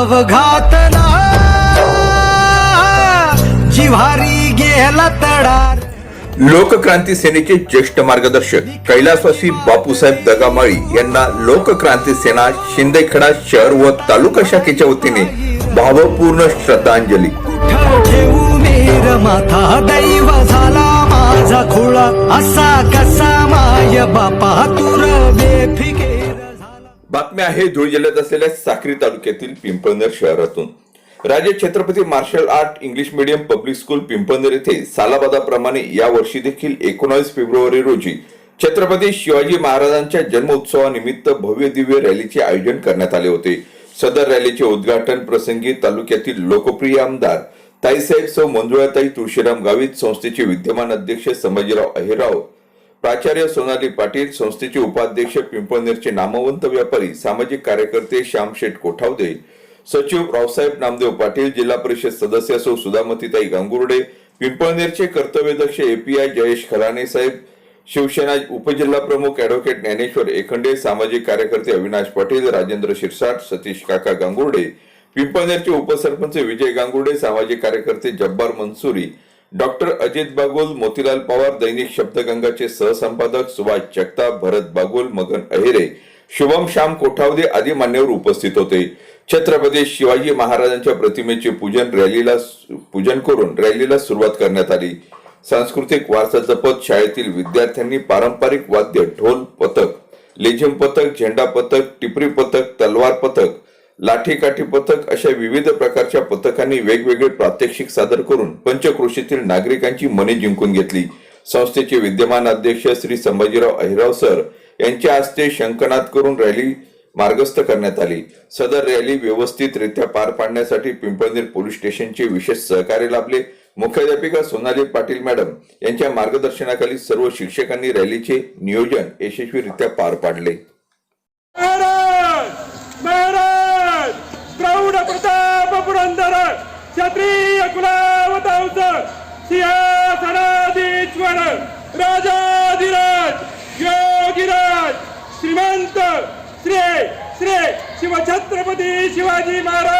डाव घातला जिव्हारी गेला तडार. लोकक्रांती सेनेचे ज्येष्ठ मार्गदर्शक कैलासवासी बापूसाहेब दगामाळी यांना लोकक्रांती सेना शिंदेखेडा शहर व तालुका शाखेच्या वतीने भावपूर्ण श्रद्धांजली. माथा? दैव झाला माझा खुळा. असा कसा माय बापा? तुर बातम्या आहे धुळे जिल्ह्यात असलेल्या साक्री तालुक्यातील पिंपळनेर शहरातून. Raje Chhatrapati martial art English medium public school Pimpalner येथे सालाबादाप्रमाणे या वर्षी देखील एकोणावीस फेब्रुवारी रोजी छत्रपती शिवाजी महाराजांच्या जन्मोत्सवानिमित्त भव्य दिव्य रॅलीचे आयोजन करण्यात आले होते. सदर रॅलीचे उद्घाटन प्रसंगी तालुक्यातील लोकप्रिय आमदार ताईसाहेब सौ मंजुळाताई तुळशीराम गावित संस्थेचे विद्यमान अध्यक्ष संभाजीराव अहिराव प्राचार्य सोनाली पाटील संस्थेचे उपाध्यक्ष पिंपळनेरचे नामवंत व्यापारी सामाजिक कार्यकर्ते श्यामशेठ कोठावदे सचिव रावसाहेब नामदेव पाटील जिल्हा परिषद सदस्य सौ सुधामतीताई गांगुर्डे पिंपळनेरचे कर्तव्यदक्ष एपीआय जयेश खराणे साहेब शिवसेना उपजिल्हा प्रमुख अॅडव्होकेट ज्ञानेश्वर एखंडे सामाजिक कार्यकर्ते अविनाश पाटील राजेंद्र शिरसाट सतीश काका गांगुर्डे पिंपळनेरचे उपसरपंच विजय गांगुर्डे सामाजिक कार्यकर्ते जब्बार मनसुरी डॉक्टर अजित बागुल मोतीलाल पवार दैनिक शब्दगंगाचे सहसंपादक सुभाष जगताप भरत बागुल मगन अहिरे शुभम श्याम कोठावदे आदी मान्यवर उपस्थित होते. छत्रपती शिवाजी महाराजांच्या प्रतिमेचे पूजन रॅलीला पूजन करून रॅलीला सुरुवात करण्यात आली. सांस्कृतिक वारसा जपत शाळेतील विद्यार्थ्यांनी पारंपरिक वाद्य ढोल पथक लेझिम पथक झेंडा पथक टिपरी पथक तलवार पथक लाठीकाठी पथक अशा विविध प्रकारच्या पथकांनी वेगवेगळे प्रात्यक्षिक सादर करून पंचक्रोशीतील नागरिकांची मने जिंकून घेतली. संस्थेचे विद्यमान अध्यक्ष श्री संभाजीराव अहिराव सर यांच्या हस्ते शंकनाद करून रॅली मार्गस्थ करण्यात आली. सदर रॅली व्यवस्थितरित्या पार पाडण्यासाठी पिंपळनेर पोलीस स्टेशनचे विशेष सहकार्य लाभले. मुख्याध्यापिका सोनाली पाटील मॅडम यांच्या मार्गदर्शनाखाली सर्व शिक्षकांनी रॅलीचे नियोजन यशस्वीरित्या पार पाडले. क्षत्रिय कुलावतांस सिंहासनाधीश्वर राजाधिराज योगिराज श्रीमंत श्री श्री शिवछत्रपती शिवाजी महाराज.